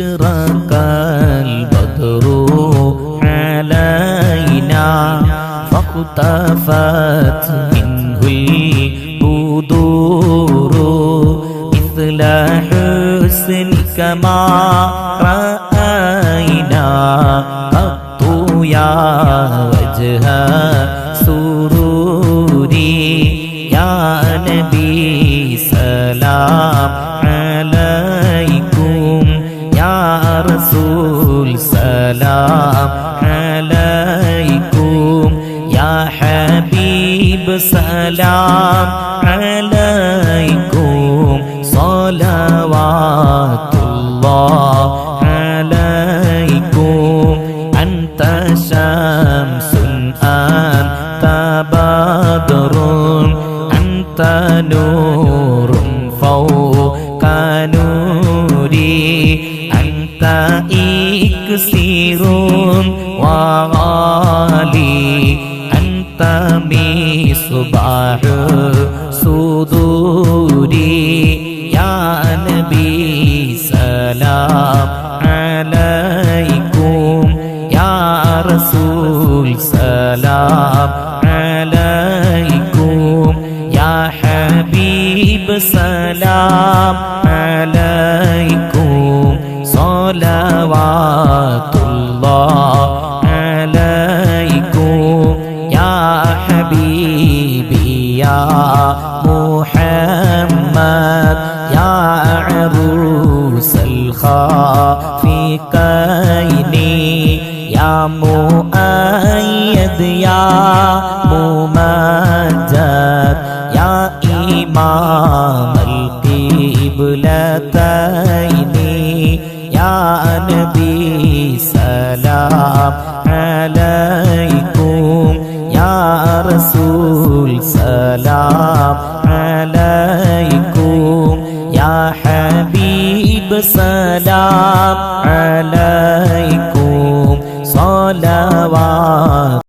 أشرق البدر علينا فاقتفت منه البدور مثل حسنك ما رأينا قط يا وجه سروري يا نبي سلام السلام عليكم يا حبيب سلام عليكم صلوات الله عليكم أنت شمس أنت بدر أنت نور فوق نوري أنت إكسير وغالي أنت مصباح صدوري يا نبي سلام عليكم يا رسول سلام عليكم يا حبيب سلام عليكم صلوات الله عليكم يا حبيبي يا محمد يا عروس الخافقين يا مؤيد يا ممجد يا إمام القبلتين നബി സലാം അലൈക്കും യാ റസൂൽ സലാം അലൈക്കും യാ ഹബീബ് സലാം അലൈക്കും صلوات